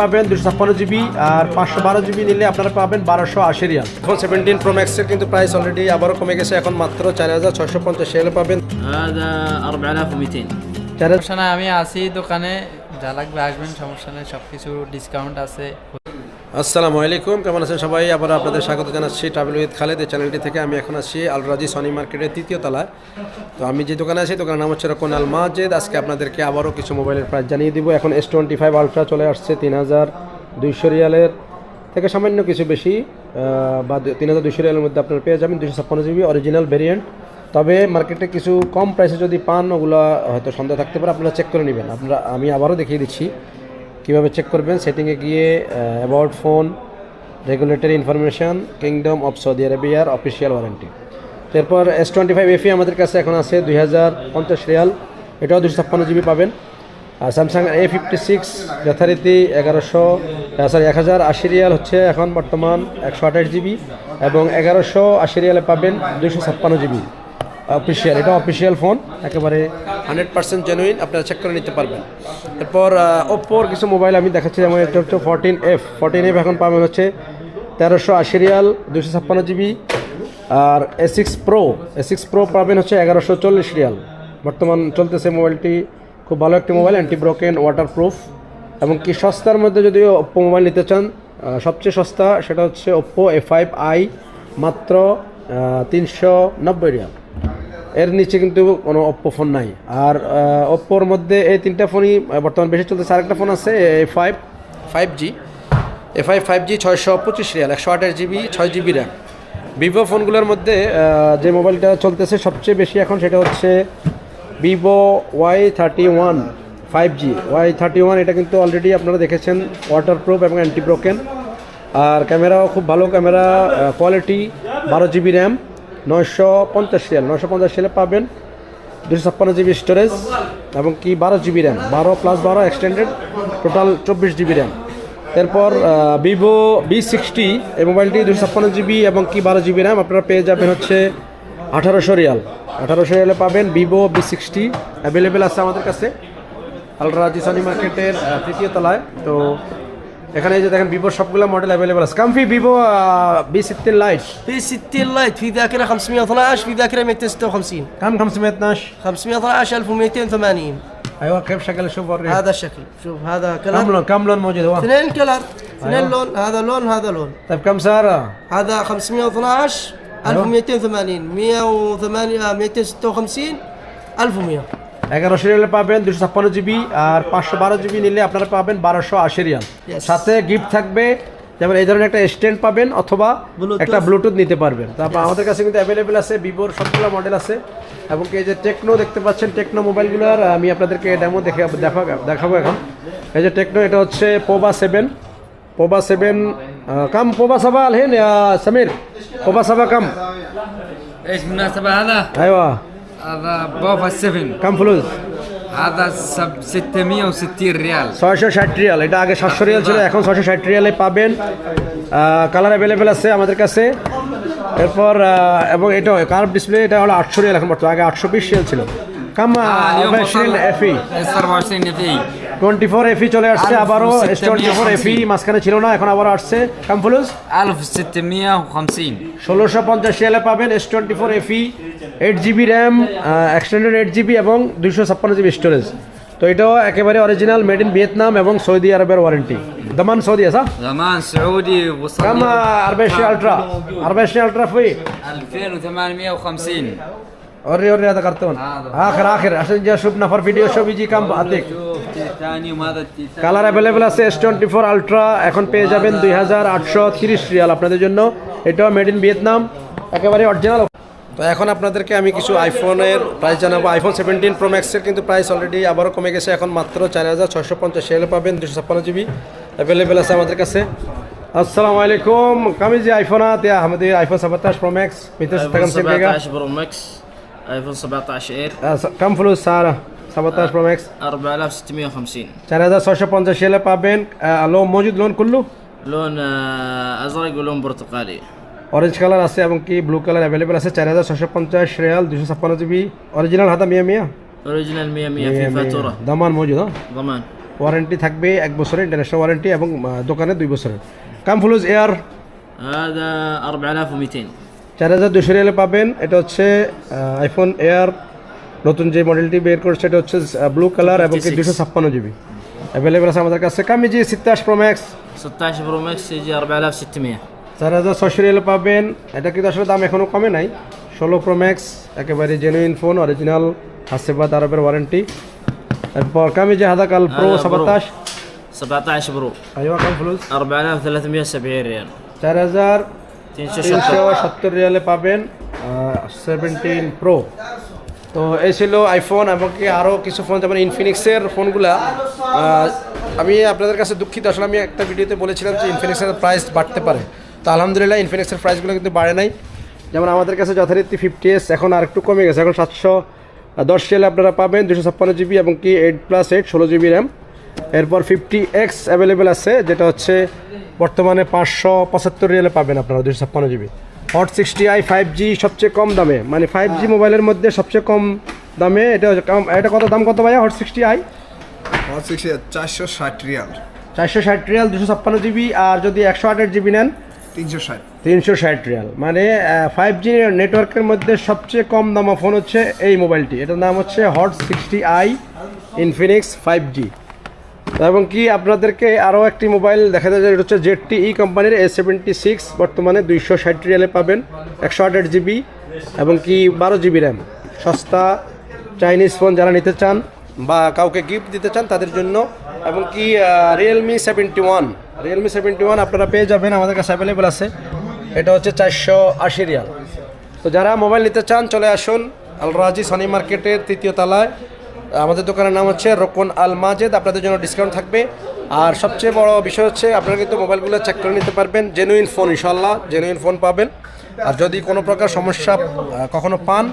পাবেন দুশো জিবি আর পাঁচশো বারো জিবি নিলে আপনারা পাবেন বারোশো সেভেন্টিন প্রো কিন্তু প্রাইস অলরেডি আবারও কমে গেছে এখন মাত্র চার হাজার ছশো পঞ্চাশ পাবেন। আমি আছি দোকানে যা লাগবে আসবেন সমস্যা নেই সবকিছু ডিসকাউন্ট আছে। আসসালামু আলাইকুম, কেমন আছেন সবাই? আবার আপনাদের স্বাগত জানাচ্ছি ট্রাভেল উইথ খালেদ এই চ্যানেলটি থেকে। আমি এখন আছি আলরাজি সনি মার্কেটের তৃতীয় তলায়। তো আমি যে দোকানে আছি, দোকানের নাম হচ্ছে রকন আল মাজেদ। আজকে আপনাদেরকে আবারও কিছু মোবাইলের প্রাইস জানিয়ে দিব। এখন এস টোয়েন্টি ফাইভ আলট্রা চলে আসছে তিন হাজার দুইশো রিয়ালের থেকে সামান্য কিছু বেশি বা তিন হাজার দুইশো রিয়ালের মধ্যে আপনারা পেয়ে যাবেন দুশো ছাপ্পান্ন জিবি অরিজিনাল ভেরিয়েন্ট তবে মার্কেটে কিছু কম প্রাইসে যদি পান, ওগুলো হয়তো সন্দেহ থাকতে পারে। আপনারা চেক করে নেবেন। আপনারা আমি আবারও দেখিয়ে দিচ্ছি। কীভাবে চেক করবেন? সেটিংয়ে গিয়ে about phone regulatory information kingdom of Saudi আরবিয়ার official warranty এরপর এস টোয়েন্টি ফাইভ এফি আমাদের কাছে এখন আছে দুই হাজার পঞ্চাশ রিয়াল। এটাও দুশো ছাপ্পান্ন জিবি পাবেন। আর স্যামসাং এ ফিফটি সিক্স যথারীতি এগারোশো সরি এক হাজার আশি রিয়াল হচ্ছে এখন বর্তমান একশো আঠাশ জিবি। এবং এগারোশো আশি রিয়ালে পাবেন দুশো ছাপ্পান্ন জিবি। অফিসিয়াল এটা অফিসিয়াল ফোন একেবারে হান্ড্রেড পার্সেন্ট জেনুইন আপনারা চেক করে নিতে পারবেন। এরপর ওপ্পোর কিছু মোবাইল আমি দেখাচ্ছি, যেমন এটা হচ্ছে ফোরটিন এফ ফোরটিন এফ এখন পাবেন হচ্ছে তেরোশো আশি রিয়াল দুশো ছাপ্পান্ন GB, R A six pro A six pro পাবেন হচ্ছে এগারোশো চল্লিশ রিয়াল। বর্তমান চলতেছে মোবাইলটি, খুব ভালো একটি মোবাইল অ্যান্টি ব্রোকেন ওয়াটারপ্রুফ এবং কি সস্তার মধ্যে যদি ওপ্পো মোবাইল নিতে চান সবচেয়ে সস্তা সেটা হচ্ছে ওপ্পো এ ফাইভ আই মাত্র তিনশো নব্বই রিয়াল। এর নিচে কিন্তু কোনো অপ্পো ফোন নাই। আর ওপ্পোর মধ্যে এই তিনটা ফোনই বর্তমান বেশি চলতেছে। আরেকটা ফোন আছে A five five G A five five G ছয়শো পঁচিশ রিয়াল, একশো আঠাশ জিবি, ছয় জিবি র্যাম ভিভো ফোনগুলোর মধ্যে যে মোবাইলটা চলতেছে সবচেয়ে বেশি এখন সেটা হচ্ছে Vivo Y thirty one five G Y thirty one এটা কিন্তু অলরেডি আপনারা দেখেছেন ওয়াটারপ্রুফ এবং অ্যান্টি ব্রোকেন আর ক্যামেরাও খুব ভালো, ক্যামেরা কোয়ালিটি বারো জিবি র্যাম নয়শো পঞ্চাশ রিয়াল। নয়শো পঞ্চাশ রিয়ালে পাবেন দুশো ছাপ্পান্ন জিবি স্টোরেজ এবং কি বারো জিবি র্যাম বারো প্লাস বারো এক্সটেন্ডেড টোটাল চব্বিশ জিবি র্যাম এরপর ভিভো বি সিক্সটি এই মোবাইলটি দুশো ছাপ্পান্ন জিবি এবং কি বারো জিবি র্যাম আপনারা পেয়ে যাবেন হচ্ছে আঠারোশো রিয়াল। আঠারোশো রিয়ালে পাবেন ভিভো বি সিক্সটি অ্যাভেলেবেল আছে আমাদের কাছে। আলরাজি সানি মার্কেটের তৃতীয় তলায়। তো এখানে এই যে দেখেন ভিভোর সবগুলো মডেল অ্যাভেলেবেল আছে কামফি ভিভো বি সিক্সটিন লাইট في 60 لايت في ذاكره 512 في ذاكره 256 كم 512 512 1280 ايوه كيف شكل شوف وريني هذا الشكل شوف هذا كم كلر لون كم لون موجود هو اثنين كلر اثنين أيوة. لون هذا لون هذا لون طيب كم سعره هذا 512 1280 108 256 1100 এগারোশো রিয়ালে পাবেন দুশো ছাপ্পান্ন জিবি আর পাঁচশো বারো জিবি নিলে আপনারা পাবেন বারোশো আশি রিয়াল Yes. সাথে গিফট থাকবে যেমন এই ধরনের একটা স্ট্যান্ড পাবেন অথবা Bluetooth. একটা ব্লুটুথ নিতে পারবেন তারপর আমাদের কাছে কিন্তু অ্যাভেলেবেল আছে ভিভোর সবগুলো মডেল আছে এবং কি এই যে টেকনো দেখতে পাচ্ছেন টেকনো মোবাইলগুলোর আমি আপনাদেরকে ডেমো দেখে দেখাবো দেখাবো এখন এই যে টেকনো এটা হচ্ছে পোবা সেভেন পোবা সেভেন কাম পোবা সাবা আলহেন সামির পোবা সাবা কাম ايش بالمناسبة هذا؟ আইওয়া هذا بوفا 7 কাম ফুলুজ هذا سب 660 ريال ছয়শো ষাট রিয়াল এটা আগে সাতশো রিয়াল ছিল এখন ছয়শো ষাট রিয়ালে পাবেন কালার অ্যাভেলেবেল আছে আমাদের কাছে এরপর আহ, এবং এটা কার্ভ ডিসপ্লে এটা হলো আটশো রিয়াল এখন বর্তমানে আগে আটশো বিশ রিয়াল ছিল কাম اليوم এফি اس 24 في টোয়েন্টি ফোর এফি চলে আসছে আবারও এস টোয়েন্টি ফোর এফি 1650 মাঝখানে ছিল না এখন আবারও আসছে কামফুলুস 1650 ষোলোশো পঞ্চাশ রিয়ালে পাবেন S twenty four FE eight GB RAM extended eight GB এবং দুইশো ছাপ্পান্ন জিবি স্টোরেজ তো এটাও একেবারে অরিজিনাল মেড ইন ভিয়েতনাম এবং সৌদি আরবের ওয়ারেন্টি দমান সৌদি আসা زمان سعودي كم وصلنا 24 الترا 24 الترا في 2850 وري وري هذا كرتون هذا. اخر اخر عشان جا شوف نفر فيديو شوف يجي كم اديك شوف تيتانيوم هذا التيتانيوم কালার অ্যাভেলেবেল আছে এস টোয়েন্টি ফোর আলট্রা এখন পেয়ে যাবেন দুই হাজার আটশো তিরিশ রিয়াল আপনাদের জন্য এটাও মেড ইন ভিয়েতনাম একেবারে অরিজিনাল তো এখন আপনাদেরকে আমি কিছু আইফোনের প্রাইস জানাবো আইফোন সেভেন্টিন প্রো ম্যাক্সের কিন্তু প্রাইস অলরেডি আবারও কমে গেছে এখন মাত্র চার হাজার ছশো পঞ্চাশ রিয়ালে পাবেন দুশো ছাপ্পান্ন জিবি অ্যাভেলেবেল আছে আমাদের কাছে আসসালামু আলাইকুম কামি যে আইফোনাত ইয়া আমাদের আইফোন সাতাশ প্রো ম্যাক্স মিটার ايفون ايفون 17 اير كم فلوس سعره 17 برو ماكس 4650 4650 রিয়ালে পাবেন আহ, লোন মজুদ লোন কুল্লু لون آه، ازرق ولون برتقالي অরেঞ্জ কালার আছে এবং কি ব্লু কালার অ্যাভেলেবেল আছে চার হাজার ছশো পঞ্চাশ রিয়াল দুশো ছাপ্পান্ন জিবি অরিজিনাল হাতা মিয়া মিয়া اوريجينال 100 100 في فاتوره দামান মজুদ হ্যাঁ ضمان ওয়ারেন্টি থাকবে এক বছরের ইন্টারন্যাশনাল ওয়ারেন্টি এবং আহ, দোকানে দুই বছরের কাম ফ্লুজ এয়ার هذا 4200 চার হাজার দুশো রিয়ালে পাবেন এটা হচ্ছে আইফোন এয়ার নতুন যে মডেলটি বের করছে এটা হচ্ছে ব্লু কালার এবং দুশো ছাপ্পান্ন জিবি অ্যাভেলেবেল আছে আমাদের কাছে কামিজি সিত্তাশ প্রো ম্যাক্স 16 برو ماكس يجي 4600 চার হাজার ছশো রিয়ালে পাবেন এটা কিন্তু আসলে দাম এখনও কমে নাই ষোলো প্রো ম্যাক্স একেবারে জেনুইন ফোন অরিজিনাল হাসেবাদ আরবের ওয়ারেন্টি এরপর কামিজি হাদাকাল প্রো هذا برو. সাতাশ 17 برو আইওয়া কাম ফ্লুজ 4370 ريال চার হাজার 370 তিনশো সত্তর। রিয়ালে পাবেন সেভেন্টিন প্রো তো এই ছিল আইফোন এবং কি আরও কিছু ফোন যেমন ইনফিনিক্সের ফোনগুলা আমি আপনাদের কাছে দুঃখিত আসলে আমি একটা ভিডিওতে বলেছিলাম যে ইনফিনিক্সের প্রাইস বাড়তে পারে। তো আলহামদুলিল্লাহ ইনফিনিক্সের প্রাইসগুলো কিন্তু বাড়ে নাই। যেমন আমাদের কাছে যথারীতি ফিফটি এস এখন আর একটু কমে গেছে এখন সাতশো দশ রিয়ালে আপনারা পাবেন দুশো ছাপ্পান্ন জিবি এবং কি এইট প্লাস এইট ষোলো জিবি র্যাম এরপর ফিফটি এক্স অ্যাভেলেবেল আছে যেটা হচ্ছে বর্তমানে পাঁচশো পঁচাত্তর রিয়ালে পাবেন আপনারা দুশো ছাপ্পান্ন GB. Hot sixty I five G সবচেয়ে কম দামে। মানে ফাইভ জি মোবাইলের মধ্যে সবচেয়ে কম দামে এটা কম এটা কত দাম কত ভাইয়া Hot sixty I Hot sixty চারশো ষাট রিয়াল। চারশো ষাট রিয়াল দুশো ছাপ্পান্ন জিবি আর যদি একশো আঠাশ জিবি নেন তিনশো ষাট। তিনশো ষাট রিয়াল। মানে ফাইভ জি নেটওয়ার্কের মধ্যে সবচেয়ে কম দামা ফোন হচ্ছে এই মোবাইলটি। এটার নাম হচ্ছে Hot sixty I Infinix five G এবং কি আপনাদেরকে আরও একটি মোবাইল দেখা যায় এটা হচ্ছে জেড টি ই কোম্পানির এ সেভেন্টি সিক্স বর্তমানে দুইশো ষাট রিয়ালে পাবেন, একশো আট জিবি এবং কি বারো জিবি র্যাম। সস্তা চাইনিজ ফোন যারা নিতে চান বা কাউকে গিফট দিতে চান তাদের জন্য। এবং কি Realme seventy one Realme seventy one আপনারা পেয়ে যাবেন, আমাদের কাছে অ্যাভেলেবেল আছে। এটা হচ্ছে চারশো আশি রিয়াল। তো যারা মোবাইল নিতে চান, চলে আসুন আল রাজি সনি মার্কেটের তৃতীয় তলায়। আমাদের দোকানের নাম হচ্ছে রোকন আল মাজেদ, আপনাদের জন্য ডিসকাউন্ট থাকবে। আর সবচেয়ে বড় বিষয় হচ্ছে, আপনারা কিন্তু মোবাইলগুলো চেক করে নিতে পারবেন জেনুইন ফোন ইনশাল্লাহ জেনুইন ফোন পাবেন। আর যদি কোনো প্রকার সমস্যা কখনো পান,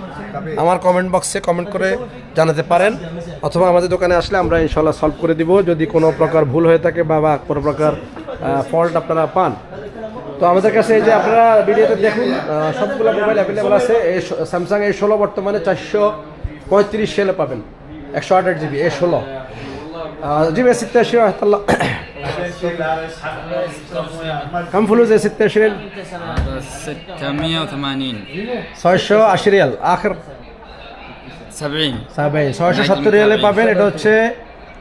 আমার কমেন্ট বক্সে কমেন্ট করে জানাতে পারেন। অথবা আমাদের দোকানে আসলে আমরা ইনশাল্লাহ সলভ করে দিব, যদি কোনো প্রকার ভুল হয়ে থাকে বা বা কোনো প্রকার ফল্ট আপনারা পান। তো আমাদের কাছে এই যে আপনারা ভিডিওতে দেখুন সবগুলো মোবাইল অ্যাভেলেবল আছে। এই স্যামসাং এই ষোলো বর্তমানে চারশো পঁয়ত্রিশ সেলে পাবেন। একশো আঠাশ জিবি এ ষোলো জিবি ستة وعشرين ورحمة الله كم فلوس يا ستة وعشرين؟ هذا 680 ছয়শো আশি রিয়াল আখের 70 সাবেন ছয়শো সত্তর রিয়ালে পাবেন এটা হচ্ছে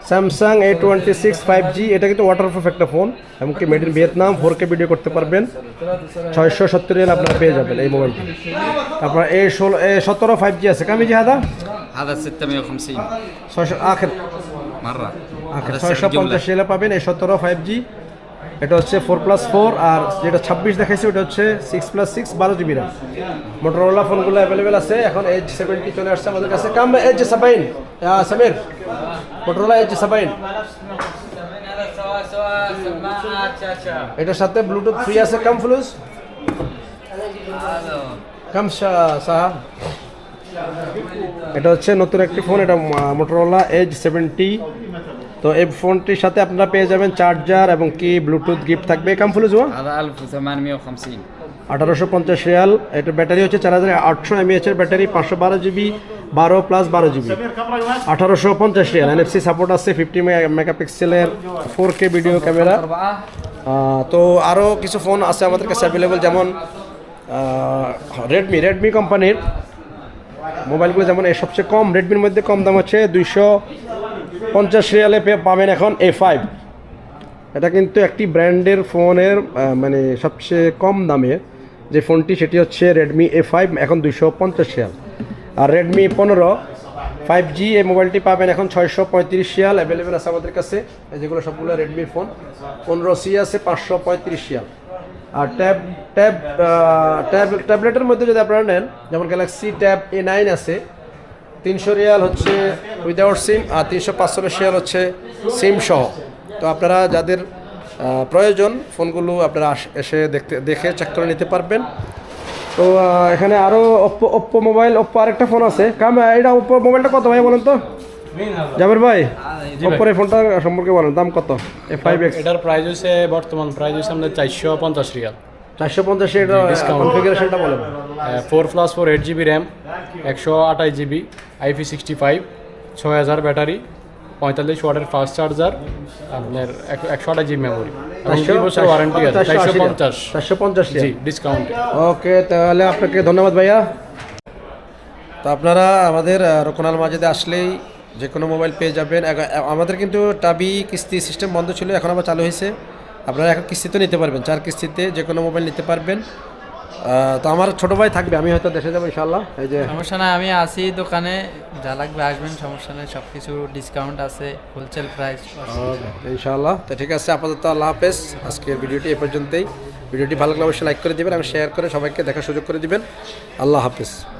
Samsung A twenty six five G এটা কিন্তু ওয়াটারপ্রুফ একটা ফোন এমনকি made in Vietnam four K video করতে পারবেন ছয়শো সত্তর রিয়াল আপনারা পেয়ে যাবেন এই মোবাইলটি তারপর এ ষোলো এ সতেরো ফাইভ জি আছে কামি জিহাদা هذا 650 ছয়শো আখের مرة আখের هذا ছয়শো سعر جملة পঞ্চাশ রিয়ালে পাবেন এই সতেরো ফাইভ জি এটা হচ্ছে ফোর প্লাস ফোর আর যেটা ছাব্বিশ দেখাইছি, ওটা হচ্ছে সিক্স প্লাস সিক্স বারো জিবি র্যাম মোটরওয়ালা ফোনগুলো অ্যাভেলেবেল আছে, এখন এইচ সেভেন্টি চলে আসছে আমাদের কাছে। কাম এইচ সাবাইন। সামির মোটরওয়ালা এইচ সাবাইন। এটার সাথে ব্লুটুথ ফ্রি আছে, কাম ফ্লুজ। কাম সাহা। এটা হচ্ছে নতুন একটি ফোন এটা মোটরওয়ালা এইচ সেভেন্টি তো এই ফোনটির সাথে আপনারা পেয়ে যাবেন চার্জার এবং কি ব্লুটুথ গিফট থাকবে। কাম ফুলে জুয়া? আঠারোশো পঞ্চাশ রিয়াল এটা ব্যাটারি হচ্ছে চার হাজার আটশো এমএএচের ব্যাটারি পাঁচশো বারো জিবি বারো প্লাস বারো জিবি। আঠারোশো পঞ্চাশ রিয়াল এনএফসি সাপোর্ট আছে ফিফটি মেগাপিক্সেলের ফোর কে ভিডিও ক্যামেরা তো আরও কিছু ফোন আছে আমাদের কাছে অ্যাভেলেবেল যেমন রেডমি রেডমি কোম্পানির মোবাইলগুলো যেমন সবচেয়ে কম রেডমির মধ্যে কম দাম হচ্ছে দুইশো পঞ্চাশ রিয়ালে পাবেন এখন এ ফাইভ এটা কিন্তু একটি ব্র্যান্ডের ফোনের মানে সবচেয়ে কম দামের যে ফোনটি, সেটি হচ্ছে রেডমি এ ফাইভ এখন দুইশো পঞ্চাশ রিয়াল। আর রেডমি পনেরো ফাইভ জি এই মোবাইলটি পাবেন এখন ছয়শো পঁয়ত্রিশ রিয়াল অ্যাভেলেবেল আছে আমাদের কাছে। যেগুলো সবগুলো রেডমির ফোন পনেরো সি আছে, পাঁচশো পঁয়ত্রিশ রিয়াল। আর ট্যাব ট্যাব ট্যাব ট্যাবলেটের মধ্যে যদি আপনারা নেন, যেমন গ্যালাক্সি ট্যাব এ নাইন আছে তিনশো রিয়াল হচ্ছে উইদাউট সিম আর তিনশো পাঁচচল্লিশ রিয়াল হচ্ছে সিম সহ। তো আপনারা যাদের প্রয়োজন ফোনগুলো আপনারা এসে দেখতে দেখে চেক করে নিতে পারবেন। তো এখানে আরও ওপ্পো ওপ্পো মোবাইল ওপ্পো আরেকটা ফোন আছে। কাম এটা ওপ্পো মোবাইলটা কত ভাই বলেন তো? জাবের ভাই ওপ্পোর এই ফোনটা সম্পর্কে বলেন দাম কত? এ ফাইভ এক্স এটার প্রাইস হচ্ছে বর্তমান প্রাইস হচ্ছে আমাদের চারশো পঞ্চাশ রিয়াল। চারশো পঞ্চাশ এটা কনফিগারেশনটা বলেন। Four plus four eight GB RAM একশো আঠাশ জিবি আইপি সিক্সটি ফাইভ ছয় হাজার ব্যাটারি পঁয়তাল্লিশ ওয়াটের ফাস্ট চার্জার আপনার এক- একশো আঠাশ জিবি মেমোরি ওয়ারেন্টি আছে চারশো পঞ্চাশ। চারশো পঞ্চাশ জি ডিসকাউন্ট ওকে তাহলে আপনাকে ধন্যবাদ ভাইয়া। তো আপনারা আমাদের রোকনাল মাঝেতে আসলেই যে কোনো মোবাইল পেয়ে যাবেন। আমাদের কিন্তু টাবি কিস্তি সিস্টেম বন্ধ ছিল এখন আবার চালু হয়েছে। আপনারা এখন কিস্তিতে নিতে পারবেন চার কিস্তিতে যে কোনো মোবাইল নিতে পারবেন। তো আমার ছোট ভাই থাকবে আমি হয়তো দেশে যাব ইনশাল্লাহ এই যে সমস্যা নাই আমি আসি দোকানে যা লাগবে আসবেন সমস্যা নেই সব কিছু ডিসকাউন্ট আছে হোলসেল প্রাইস ইনশাল্লাহ তো ঠিক আছে আপাতত আল্লাহ হাফেজ। আজকে ভিডিওটি এ পর্যন্তই। ভিডিওটি ভালো লাগলে অবশ্যই লাইক করে দিবেন এবং শেয়ার করে সবাইকে দেখার সুযোগ করে দিবেন। আল্লাহ হাফেজ।